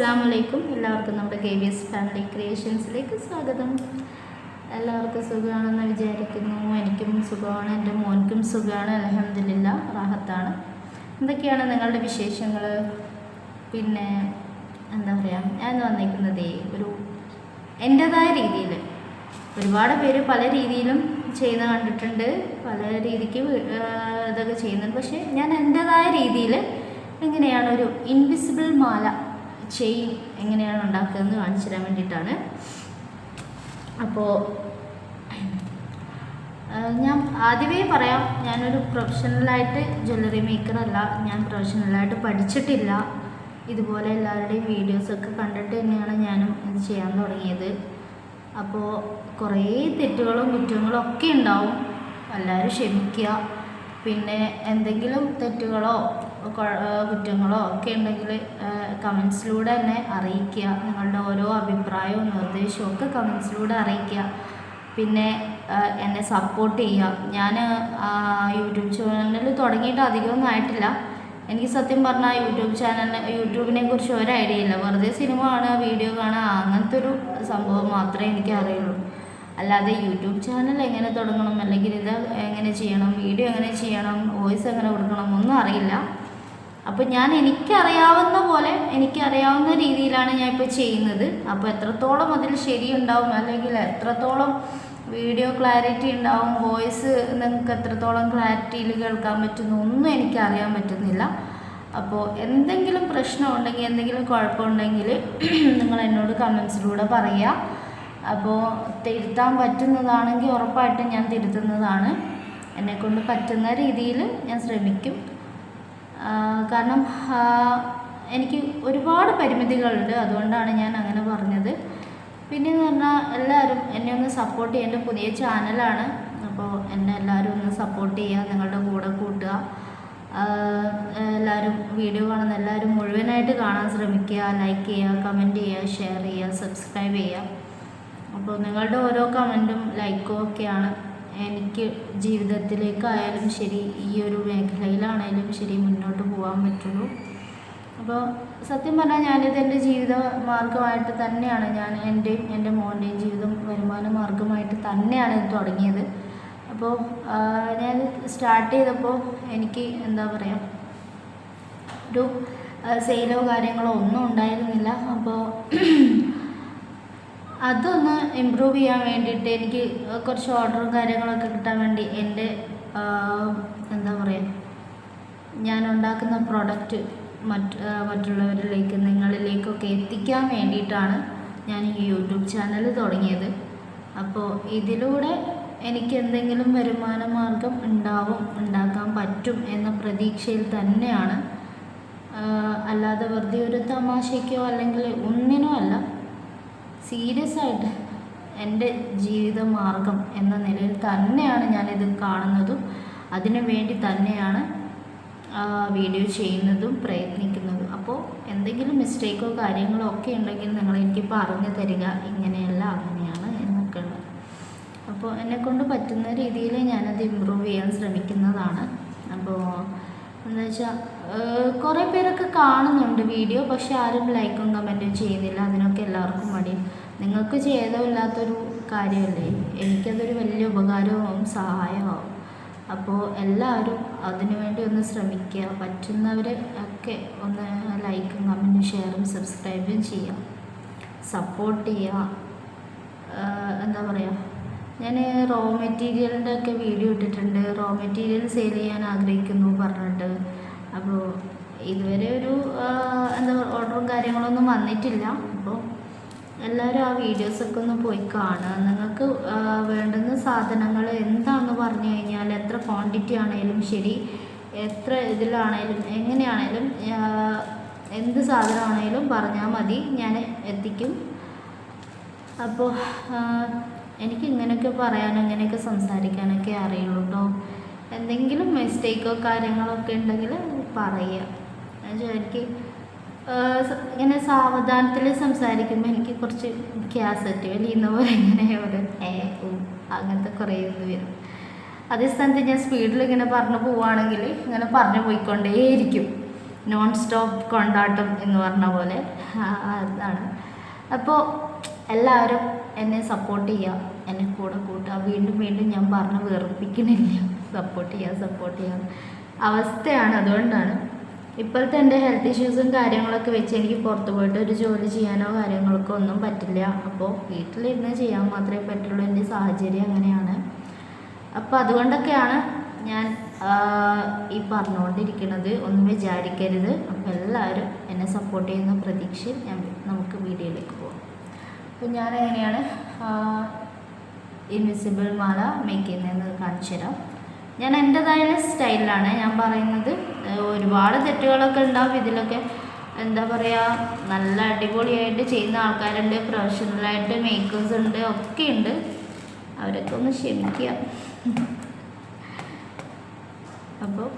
അസ്സാം വലൈക്കും എല്ലാവർക്കും നമ്മുടെ കെ ബി എസ് ഫാമിലി ക്രിയേഷൻസിലേക്ക് സ്വാഗതം. എല്ലാവർക്കും സുഖമാണെന്ന് വിചാരിക്കുന്നു. എനിക്കും സുഖമാണ്. എന്റെ മോൻക്കും സുഖമാണ്. അലഹമില്ല റാഹത്താണ്. എന്തൊക്കെയാണ് നിങ്ങളുടെ വിശേഷങ്ങൾ? പിന്നെ എന്താ പറയുക ഞാൻ വന്നിരിക്കുന്നത് ഒരു എന്റെതായ രീതിയിൽ. ഒരുപാട് പേര് പല രീതിയിലും ചെയ്യുന്ന കണ്ടിട്ടുണ്ട്. പല രീതിക്ക് ഇതൊക്കെ ചെയ്യുന്നുണ്ട്. പക്ഷേ ഞാൻ എന്റെതായ രീതിയിൽ എങ്ങനെയാണ് ഒരു ഇൻവിസിബിൾ മാല ചെയിൻ എങ്ങനെയാണ് ഉണ്ടാക്കുകയെന്ന് കാണിച്ചു തരാൻ വേണ്ടിയിട്ടാണ്. അപ്പോൾ ഞാൻ ആദ്യമേ പറയാം ഞാനൊരു പ്രൊഫഷണലായിട്ട് ജ്വല്ലറി മേക്കറല്ല ഞാൻ പ്രൊഫഷണലായിട്ട് പഠിച്ചിട്ടില്ല. ഇതുപോലെ എല്ലാവരുടെയും വീഡിയോസൊക്കെ കണ്ടിട്ട് തന്നെയാണ് ഞാനും ഇത് ചെയ്യാൻ തുടങ്ങിയത്. അപ്പോൾ കുറേ തെറ്റുകളും കുറ്റങ്ങളും ഒക്കെ ഉണ്ടാവും. എല്ലാവരും ക്ഷമിക്കുക. പിന്നെ എന്തെങ്കിലും തെറ്റുകളോ കുറ്റങ്ങളോ ഒക്കെ ഉണ്ടെങ്കിൽ കമൻസിലൂടെ തന്നെ അറിയിക്കുക. നിങ്ങളുടെ ഓരോ അഭിപ്രായവും നിർദ്ദേശവും ഒക്കെ കമൻസിലൂടെ അറിയിക്കുക. പിന്നെ എന്നെ സപ്പോർട്ട് ചെയ്യുക. ഞാൻ യൂട്യൂബ് ചാനൽ തുടങ്ങിയിട്ട് അധികമൊന്നും ആയിട്ടില്ല. എനിക്ക് സത്യം പറഞ്ഞാൽ യൂട്യൂബ് ചാനലിനെ യൂട്യൂബിനെ കുറിച്ച് ഒരു ഐഡിയ ഇല്ല. വെറുതെ സിനിമ കാണുക വീഡിയോ കാണുക അങ്ങനത്തെ ഒരു സംഭവം മാത്രമേ എനിക്ക് അറിയുള്ളൂ. അല്ലാതെ യൂട്യൂബ് ചാനൽ എങ്ങനെ തുടങ്ങണം? അല്ലെങ്കിൽ ഇത് എങ്ങനെ ചെയ്യണം? വീഡിയോ എങ്ങനെ ചെയ്യണം? വോയിസ് എങ്ങനെ കൊടുക്കണം? ഒന്നും അറിയില്ല. അപ്പോൾ ഞാൻ എനിക്കറിയാവുന്ന പോലെ എനിക്കറിയാവുന്ന രീതിയിലാണ് ഞാൻ ഇപ്പോൾ ചെയ്യുന്നത്. അപ്പോൾ എത്രത്തോളം അതിൽ ശരിയുണ്ടാവും അല്ലെങ്കിൽ എത്രത്തോളം വീഡിയോ ക്ലാരിറ്റി ഉണ്ടാവും വോയിസ് നിങ്ങൾക്ക് എത്രത്തോളം ക്ലാരിറ്റിയിൽ കേൾക്കാൻ പറ്റുന്നു ഒന്നും എനിക്കറിയാൻ പറ്റുന്നില്ല. അപ്പോൾ എന്തെങ്കിലും പ്രശ്നമുണ്ടെങ്കിൽ എന്തെങ്കിലും കുഴപ്പമുണ്ടെങ്കിൽ നിങ്ങൾ എന്നോട് കമൻസിലൂടെ പറയുക അപ്പോൾ തിരുത്താൻ പറ്റുന്നതാണെങ്കിൽ ഉറപ്പായിട്ടും ഞാൻ തിരുത്തുന്നതാണ്. എന്നെക്കൊണ്ട് പറ്റുന്ന രീതിയിൽ ഞാൻ ശ്രമിക്കും. കാരണം എനിക്ക് ഒരുപാട് പരിമിതികളുണ്ട്. അതുകൊണ്ടാണ് ഞാൻ അങ്ങനെ പറഞ്ഞത്. പിന്നെ എന്ന് പറഞ്ഞാൽ എല്ലാവരും എന്നെ ഒന്ന് സപ്പോർട്ട് ചെയ്യുക എന്റെ പുതിയ ചാനലാണ് അപ്പോൾ എന്നെ എല്ലാവരും ഒന്ന് സപ്പോർട്ട് ചെയ്യുക നിങ്ങളുടെ കൂടെ കൂട്ടുക. എല്ലാവരും വീഡിയോ കാണുന്ന എല്ലാവരും മുഴുവനായിട്ട് കാണാൻ ശ്രമിക്കുക ലൈക്ക് ചെയ്യുക കമന്റ് ചെയ്യുക ഷെയർ ചെയ്യുക സബ്സ്ക്രൈബ് ചെയ്യുക. അപ്പോൾ നിങ്ങളുടെ ഓരോ കമന്റും ലൈക്കും ഒക്കെയാണ്. എനിക്ക് ജീവിതത്തിലേക്കായാലും ശരി ഈ ഒരു മേഖലയിലാണേലും ശരി മുന്നോട്ട് പോകാൻ പറ്റുള്ളൂ. അപ്പോൾ സത്യം പറഞ്ഞാൽ ഞാനിത് എന്റെ ജീവിത മാർഗമായിട്ട് തന്നെയാണ് ഞാൻ എന്റെയും എന്റെ മോന്റെയും ജീവിതം വരുമാന മാർഗമായിട്ട് തന്നെയാണ് ഇത് തുടങ്ങിയത്. അപ്പോൾ ഞാൻ സ്റ്റാർട്ട് ചെയ്തപ്പോൾ എനിക്ക് എന്താ പറയുക ഒരു സെയിലോ കാര്യങ്ങളോ ഒന്നും ഉണ്ടായിരുന്നില്ല. അപ്പോൾ അതൊന്ന് ഇമ്പ്രൂവ് ചെയ്യാൻ വേണ്ടിയിട്ട് എനിക്ക് കുറച്ച് ഓർഡറും കാര്യങ്ങളൊക്കെ കിട്ടാൻ വേണ്ടി എന്റെ എന്താ പറയുക ഞാൻ ഉണ്ടാക്കുന്ന പ്രോഡക്റ്റ് മറ്റ് മറ്റുള്ളവരിലേക്ക് നിങ്ങളിലേക്കൊക്കെ എത്തിക്കാൻ വേണ്ടിയിട്ടാണ് ഞാൻ ഈ യൂട്യൂബ് ചാനൽ തുടങ്ങിയത്. അപ്പോൾ ഇതിലൂടെ എനിക്ക് എന്തെങ്കിലും വരുമാന മാർഗം ഉണ്ടാവും ഉണ്ടാക്കാൻ പറ്റും എന്ന പ്രതീക്ഷയിൽ തന്നെയാണ്. അല്ലാതെ വെറുതെ ഒരു തമാശയ്ക്കോ അല്ലെങ്കിൽ ഒന്നിനോ അല്ല സീരിയസ് ആയിട്ട് എന്റെ ജീവിത മാർഗം എന്ന നിലയിൽ തന്നെയാണ് ഞാനിത് കാണുന്നതും അതിനു വേണ്ടി തന്നെയാണ് വീഡിയോ ചെയ്യുന്നതും പ്രയത്നിക്കുന്നതും. അപ്പോൾ എന്തെങ്കിലും മിസ്റ്റേക്കോ കാര്യങ്ങളോ ഒക്കെ ഉണ്ടെങ്കിൽ നിങ്ങൾ എനിക്ക് പറഞ്ഞു തരിക. ഇങ്ങനെയല്ല അങ്ങനെയാണ് എന്നൊക്കെ ഉള്ളത്. അപ്പോൾ എന്നെക്കൊണ്ട് പറ്റുന്ന രീതിയിൽ ഞാനത് ഇമ്പ്രൂവ് ചെയ്യാൻ ശ്രമിക്കുന്നതാണ്. അപ്പോൾ എന്താ വെച്ചാൽ കുറേ പേരൊക്കെ കാണുന്നുണ്ട് വീഡിയോ പക്ഷെ ആരും ലൈക്കും കമന്റും ചെയ്യുന്നില്ല. അതിനൊക്കെ എല്ലാവർക്കും മടി നിങ്ങൾക്ക് ചെയ്തമില്ലാത്തൊരു കാര്യമല്ലേ? എനിക്കതൊരു വലിയ ഉപകാരവും സഹായമാവും അപ്പോൾ എല്ലാവരും അതിനു വേണ്ടി ഒന്ന് ശ്രമിക്കുക. പറ്റുന്നവരെ ഒക്കെ ഒന്ന് ലൈക്കും കമന്റും ഷെയറും സബ്സ്ക്രൈബും ചെയ്യാം സപ്പോർട്ട് ചെയ്യുക. എന്താ പറയുക ഞാൻ റോ മെറ്റീരിയലിന്റെ ഒക്കെ വീഡിയോ ഇട്ടിട്ടുണ്ട്. റോ മെറ്റീരിയൽ സെയിൽ ചെയ്യാൻ ആഗ്രഹിക്കുന്നു പറഞ്ഞിട്ട്. അപ്പോൾ ഇതുവരെ ഒരു എന്താ ഓർഡറും കാര്യങ്ങളൊന്നും വന്നിട്ടില്ല. അപ്പോൾ എല്ലാവരും ആ വീഡിയോസൊക്കെ ഒന്ന് പോയി കാണുക. നിങ്ങൾക്ക് വേണ്ടുന്ന സാധനങ്ങൾ എന്താണെന്ന് പറഞ്ഞു കഴിഞ്ഞാൽ എത്ര ക്വാണ്ടിറ്റി ആണെങ്കിലും ശരി എത്ര ഇതിലാണേലും എങ്ങനെയാണേലും എന്ത് സാധനമാണേലും പറഞ്ഞാൽ മതി. ഞാൻ എത്തിക്കും. അപ്പോൾ എനിക്ക് ഇങ്ങനെയൊക്കെ പറയാനും ഇങ്ങനെയൊക്കെ സംസാരിക്കാനൊക്കെ അറിയുള്ളൂ കേട്ടോ എന്തെങ്കിലും മിസ്റ്റേക്കോ കാര്യങ്ങളോ ഒക്കെ ഉണ്ടെങ്കിൽ പറയുക എന്നുവെച്ചാൽ എനിക്ക് ഇങ്ങനെ സാവധാനത്തിൽ സംസാരിക്കുമ്പോൾ എനിക്ക് കുറച്ച് ക്യാസറ്റ് വലിയുന്ന പോലെ ഇങ്ങനെ ഒരു ഏ ഊ അങ്ങനത്തെ കുറേ ഇത് വരും. അതേ സ്ഥാനത്ത് ഞാൻ സ്പീഡിൽ ഇങ്ങനെ പറഞ്ഞു പോവുകയാണെങ്കിൽ ഇങ്ങനെ പറഞ്ഞു പോയിക്കൊണ്ടേയിരിക്കും. നോൺ സ്റ്റോപ്പ് കൊണ്ടാട്ടം എന്ന് പറഞ്ഞ പോലെ. അതാണ്. അപ്പോൾ എല്ലാവരും എന്നെ സപ്പോർട്ട് ചെയ്യുക എന്നെ കൂടെ കൂട്ടുക വീണ്ടും വീണ്ടും ഞാൻ പറഞ്ഞ് വെറുപ്പിക്കണില്ല. സപ്പോർട്ട് ചെയ്യുക സപ്പോർട്ട് ചെയ്യുക അവസ്ഥയാണ് അതുകൊണ്ടാണ് ഇപ്പോഴത്തെ എന്റെ ഹെൽത്ത് ഇഷ്യൂസും കാര്യങ്ങളൊക്കെ വെച്ച് എനിക്ക് പുറത്ത് പോയിട്ട് ഒരു ജോലി ചെയ്യാനോ കാര്യങ്ങൾക്കോ ഒന്നും പറ്റില്ല. അപ്പോൾ വീട്ടിലിരുന്ന് ചെയ്യാൻ മാത്രമേ പറ്റുള്ളൂ. എന്റെ സാഹചര്യം അങ്ങനെയാണ്. അപ്പോൾ അതുകൊണ്ടൊക്കെയാണ് ഞാൻ ഈ പറഞ്ഞുകൊണ്ടിരിക്കുന്നത്. ഒന്നും വിചാരിക്കരുത്. അപ്പോൾ എല്ലാവരും എന്നെ സപ്പോർട്ട് ചെയ്യുന്ന പ്രതീക്ഷയിൽ ഞാൻ നമുക്ക് വീഡിയോയിലേക്ക് പോകാം അപ്പോൾ ഞാൻ എങ്ങനെയാണ് ഇൻവിസിബിൾ മാല മേക്ക് ചെയ്യുന്നതെന്ന് കാണിച്ചു തരാം ഞാൻ എന്റെതായ സ്റ്റൈലിലാണ്. ഞാൻ പറയുന്നത് ഒരുപാട് തെറ്റുകളൊക്കെ ഉണ്ടാവും. ഇതിലൊക്കെ എന്താ പറയുക നല്ല അടിപൊളിയായിട്ട് ചെയ്യുന്ന ആൾക്കാരുണ്ട് പ്രൊഫഷണലായിട്ട് മേക്കേഴ്സ് ഉണ്ട് ഒക്കെ ഉണ്ട്. അവരൊക്കെ ഒന്ന് ക്ഷമിക്കുക. അപ്പോൾ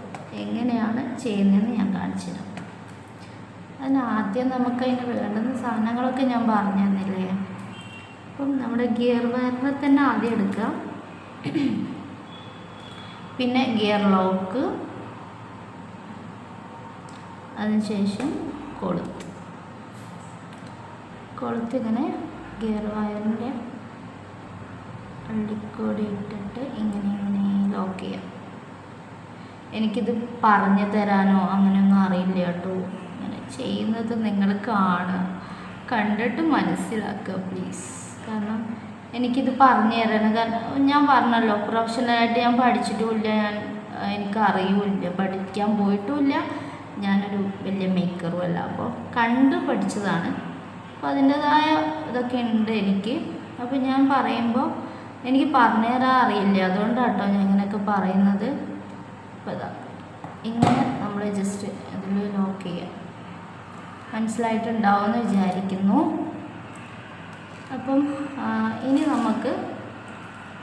എങ്ങനെയാണ് ചെയ്യുന്നതെന്ന് ഞാൻ കാണിച്ചു തരാം. അതിന് ആദ്യം നമുക്ക് അതിന് വേണ്ടുന്ന സാധനങ്ങളൊക്കെ ഞാൻ പറഞ്ഞു തന്നില്ലേ? അപ്പം നമ്മുടെ ഗിയർ വയറിനെ തന്നെ ആദ്യം എടുക്കുക പിന്നെ ഗിയർ ലോക്ക് അതിനുശേഷം കൊളുത്ത്. കൊളുത്ത് ഇങ്ങനെ ഗിയർ വയറിന്റെ അള്ളിക്കോടി ഇട്ടിട്ട് ഇങ്ങനെ ഇങ്ങനെ ലോക്ക് ചെയ്യാം. എനിക്കിത് പറഞ്ഞു തരാനോ അങ്ങനെയൊന്നും അറിയില്ല കേട്ടോ. ഇങ്ങനെ ചെയ്യുന്നത് നിങ്ങൾ കാണുക. കണ്ടിട്ട് മനസ്സിലാക്കുക പ്ലീസ് കാരണം എനിക്കിത് പറഞ്ഞു തരണം. കാരണം ഞാൻ പറഞ്ഞല്ലോ പ്രൊഫഷണലായിട്ട് ഞാൻ പഠിച്ചിട്ടുമില്ല. ഞാൻ എനിക്ക് അറിയുമില്ല പഠിക്കാൻ പോയിട്ടുമില്ല. ഞാനൊരു വലിയ മേക്കറും അല്ല. അപ്പോൾ കണ്ട് പഠിച്ചതാണ്. അപ്പോൾ അതിന്റെതായ ഇതൊക്കെ ഉണ്ട് എനിക്ക്. അപ്പോൾ ഞാൻ പറയുമ്പോൾ എനിക്ക് പറഞ്ഞു തരാൻ അറിയില്ല. അതുകൊണ്ടാട്ടോ ഞാൻ ഇങ്ങനെയൊക്കെ പറയുന്നത്. അപ്പോൾ ഇതാ. ഇങ്ങനെ നമ്മൾ ജസ്റ്റ് അതിൽ ലോക്ക് ചെയ്യാം മനസ്സിലായിട്ടുണ്ടാവുമെന്ന് വിചാരിക്കുന്നു. അപ്പം ഇനി നമുക്ക്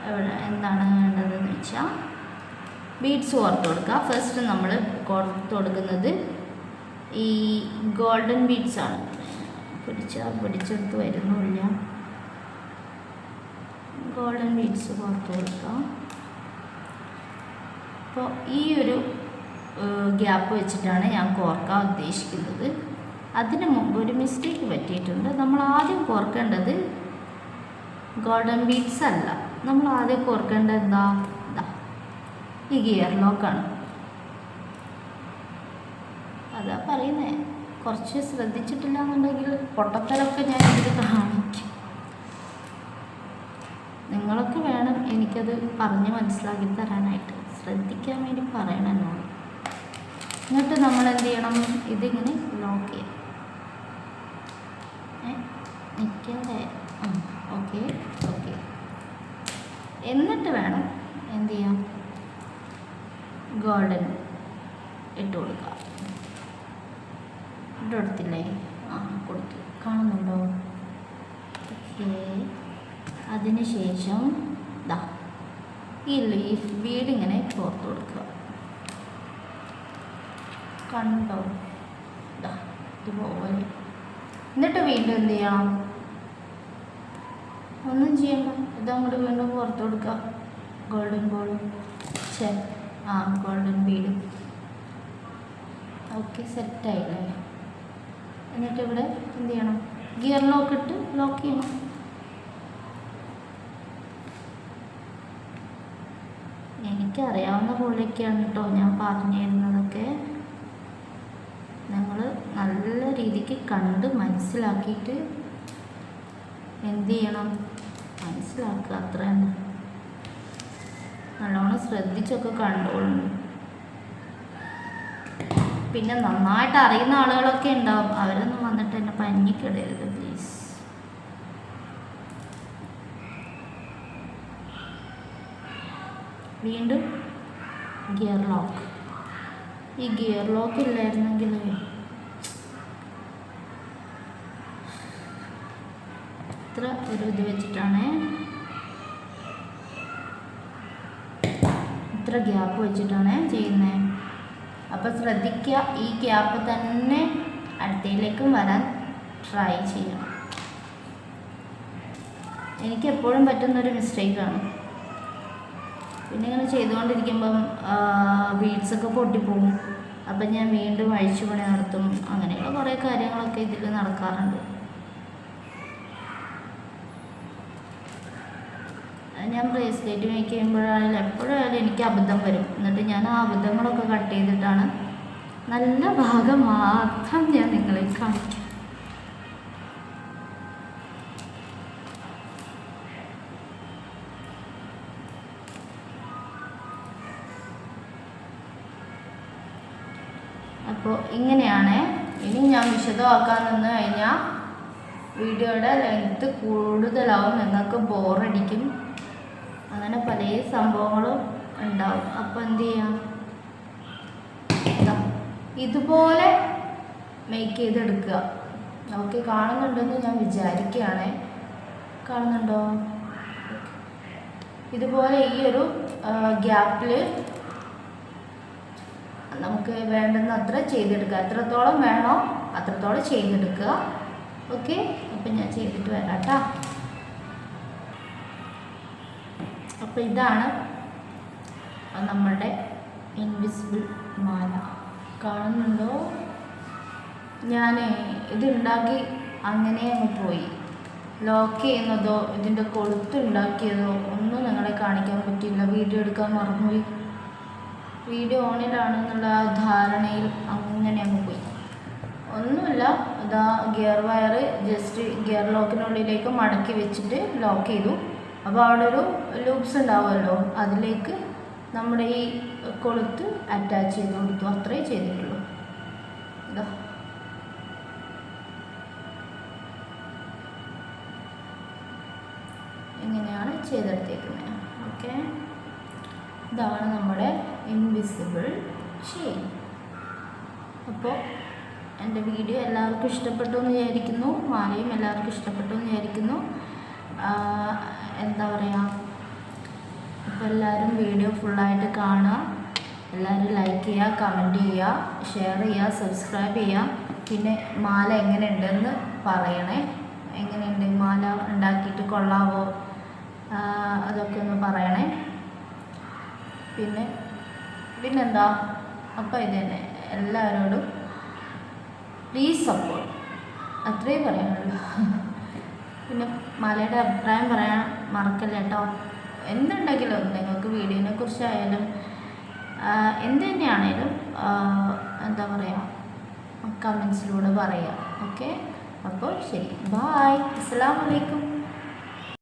ഇവിടെ എന്താണ് വേണ്ടതെന്ന് വെച്ചാൽ ബീഡ്സ് കോർത്ത് കൊടുക്കുക ഫസ്റ്റ് നമ്മൾ കോർത്ത് കൊടുക്കുന്നത് ഈ ഗോൾഡൻ ബീഡ്സ് ആണ്. പിടിച്ചാൽ പിടിച്ചെടുത്ത് വരുന്നില്ല ഗോൾഡൻ ബീഡ്സ് കോർത്ത് കൊടുക്കാം. അപ്പോൾ ഈ ഒരു ഗ്യാപ്പ് വെച്ചിട്ടാണ് ഞാൻ കോർക്കാൻ ഉദ്ദേശിക്കുന്നത്. അതിന് മുമ്പ് ഒരു മിസ്റ്റേക്ക് പറ്റിയിട്ടുണ്ട്. നമ്മൾ ആദ്യം കോർക്കേണ്ടത് ഗോൾഡൻ ബീഡ്സ് അല്ല. നമ്മൾ ആദ്യം ഓർക്കേണ്ടത് എന്താ? ഇതാ ഈ ഗിയർ ലോക്കാണ് അതാ പറയുന്നേ. കുറച്ച് ശ്രദ്ധിച്ചിട്ടില്ല എന്നുണ്ടെങ്കിൽ പൊട്ടത്തരൊക്കെ ഞാൻ ഇതിൽ കാണിക്കും. നിങ്ങളൊക്കെ വേണം എനിക്കത് പറഞ്ഞ് മനസ്സിലാക്കി തരാനായിട്ട്. ശ്രദ്ധിക്കാൻ വേണ്ടി പറയണം എന്നോട് എന്നിട്ട് നമ്മൾ എന്ത് ചെയ്യണം? ഇതിങ്ങനെ ലോക്ക് ചെയ്യാം. ആ ഓക്കെ ഓക്കെ എന്നിട്ട് വേണം എന്ത് ചെയ്യാം? ഗോൾഡൻ ഇട്ട് കൊടുക്കുക ഇട്ട് കൊടുത്തില്ലേ? ആ കൊടുത്തു. കാണുന്നുണ്ടോ? ഓക്കെ അതിനുശേഷം ദാ ഈ ലീഫ് ബീഡ് ഇങ്ങനെ കൊടുക്കുക. കണ്ടോ? ദാ ഇതുപോലെ. എന്നിട്ട് വീണ്ടും എന്ത് ചെയ്യണം? ഒന്നും ചെയ്യണ്ട. ഇതങ്ങോട്ട് വീണ്ടും പുറത്ത് കൊടുക്കുക ഗോൾഡൻ ബോളും ചേ ആ ഗോൾഡൻ ബീഡും ഓക്കെ സെറ്റായില്ലേ എന്നിട്ട് ഇവിടെ എന്ത് ചെയ്യണം? ഗിയർ ലോക്ക് ഇട്ട് ലോക്ക് ചെയ്യണം. എനിക്കറിയാവുന്ന പോലെയൊക്കെയാണ് കേട്ടോ ഞാൻ പറഞ്ഞു തരുന്നതൊക്കെ നിങ്ങൾ നല്ല രീതിക്ക് കണ്ട് മനസ്സിലാക്കിയിട്ട് എന്ത് ചെയ്യണം മനസ്സിലാക്കുക അത്ര തന്നെ. നല്ലോണം ശ്രദ്ധിച്ചൊക്കെ കണ്ടോളൂ. പിന്നെ നന്നായിട്ട് അറിയുന്ന ആളുകളൊക്കെ ഉണ്ടാവും. അവരൊന്നും വന്നിട്ട് എന്നെ പഞ്ഞിക്കിടരുത് പ്ലീസ് വീണ്ടും ഗിയർ ലോക്ക് ഈ ഗിയർ ലോക്ക് ഇല്ലായിരുന്നെങ്കിൽ ഇത്ര ഒരു ഇത് വെച്ചിട്ടാണ്. ഇത്ര ഗ്യാപ്പ് വെച്ചിട്ടാണ് ചെയ്യുന്നത്. അപ്പോൾ ശ്രദ്ധിക്കുക ഈ ഗ്യാപ്പ് തന്നെ അടുത്തയിലേക്കും വരാൻ ട്രൈ ചെയ്യണം. എനിക്ക് എപ്പോഴും പറ്റുന്നൊരു മിസ്റ്റേക്കാണ് പിന്നെ ഇങ്ങനെ ചെയ്തുകൊണ്ടിരിക്കുമ്പം ബീഡ്സൊക്കെ പൊട്ടിപ്പോകും. അപ്പം ഞാൻ വീണ്ടും അഴിച്ചു പണി നടത്തും. അങ്ങനെയുള്ള കുറേ കാര്യങ്ങളൊക്കെ ഇതിൽ നടക്കാറുണ്ട്. ഞാൻ ബ്രേസ്ലെറ്റ് മേക്ക് ചെയ്യുമ്പോഴായാലും എപ്പോഴായാലും എനിക്ക് അബദ്ധം വരും. എന്നിട്ട് ഞാൻ ആ അബദ്ധങ്ങളൊക്കെ കട്ട് ചെയ്തിട്ടാണ് നല്ല ഭാഗം മാത്രം ഞാൻ നിങ്ങളെ കാണിക്കും അപ്പോൾ ഇങ്ങനെയാണ്. ഇനി ഞാൻ വിശദമാക്കാൻ നിന്ന് കഴിഞ്ഞാൽ വീഡിയോയുടെ ലെങ്ത്ത് കൂടുതലാവും നിങ്ങൾക്ക് ബോറടിക്കും അങ്ങനെ പല സംഭവങ്ങളും ഉണ്ടാവും. അപ്പോൾ എന്ത് ചെയ്യാം? ഇതാ, ഇതുപോലെ മേക്ക് ചെയ്തെടുക്കുക. ഓക്കെ കാണുന്നുണ്ടെന്ന് ഞാൻ വിചാരിക്കുകയാണ്. കാണുന്നുണ്ടോ? ഇതുപോലെ ഈ ഒരു ഗ്യാപ്പിൽ നമുക്ക് വേണ്ടുന്ന അത്ര ചെയ്തെടുക്കുക. എത്രത്തോളം വേണോ അത്രത്തോളം ചെയ്തെടുക്കുക. ഓക്കെ അപ്പം ഞാൻ ചെയ്തിട്ട് വരാം കേട്ടോ. അപ്പോൾ ഇതാണ് നമ്മളുടെ ഇൻവിസിബിൾ മാല. കാണുന്നുണ്ടോ? ഞാൻ ഇതുണ്ടാക്കി അങ്ങനെ അങ്ങ് പോയി. ലോക്ക് ചെയ്യുന്നതോ ഇതിന്റെ കൊളുത്ത് ഉണ്ടാക്കിയതോ ഒന്നും നിങ്ങളെ കാണിക്കാൻ പറ്റിയില്ല. വീഡിയോ എടുക്കാൻ മറന്നുപോയി. വീഡിയോ ഓണിലാണെന്നുള്ള ആ ധാരണയിൽ അങ്ങനെ അങ്ങ് പോയി. ഒന്നുമില്ല. ഇതാ ഗിയർ വയർ ജസ്റ്റ് ഗിയർ ലോക്കിനുള്ളിലേക്ക് മടക്കി വെച്ചിട്ട് ലോക്ക് ചെയ്തു. അപ്പോൾ അവിടെ ഒരു ലൂപ്സ് ഉണ്ടാവുമല്ലോ. അതിലേക്ക് നമ്മുടെ ഈ കൊളുത്ത് അറ്റാച്ച് ചെയ്ത് കൊടുത്തു അത്രേ ചെയ്തിട്ടുള്ളൂ. ഇതാ. ഇങ്ങനെയാണ് ചെയ്തെടുത്തേക്കുന്നത്. ഓക്കെ. ഇതാണ് നമ്മുടെ ഇൻവിസിബിൾ ചെയിൻ അപ്പോൾ എന്റെ വീഡിയോ എല്ലാവർക്കും ഇഷ്ടപ്പെട്ടു എന്ന് വിചാരിക്കുന്നു. മാലയും എല്ലാവർക്കും ഇഷ്ടപ്പെട്ടു എന്ന് വിചാരിക്കുന്നു. എന്താ പറയുക അപ്പോൾ എല്ലാവരും വീഡിയോ ഫുള്ളായിട്ട് കാണുക. എല്ലാവരും ലൈക്ക് ചെയ്യുക കമന്റ് ചെയ്യുക ഷെയർ ചെയ്യുക സബ്സ്ക്രൈബ് ചെയ്യുക. പിന്നെ മാല എങ്ങനെയുണ്ടെന്ന് പറയണേ. എങ്ങനെയുണ്ട്? മാല ഉണ്ടാക്കിയിട്ട് കൊള്ളാവോ? അതൊക്കെ ഒന്ന് പറയണേ. പിന്നെ പിന്നെന്താ? അപ്പോൾ ഇത് തന്നെ. എല്ലാവരോടും പ്ലീസ് സപ്പോർട്ട് അത്രയും പറയാനുള്ളൂ. പിന്നെ മലയുടെ അഭിപ്രായം പറയാൻ മറക്കല്ല കേട്ടോ? എന്തുണ്ടെങ്കിലും നിങ്ങൾക്ക് വീഡിയോനെ കുറിച്ചായാലും എന്ത് തന്നെയാണേലും എന്താ പറയുക കമൻസിലൂടെ പറയുക ഓക്കെ അപ്പോൾ ശരി. ബായ് അസ്സാം വലൈക്കും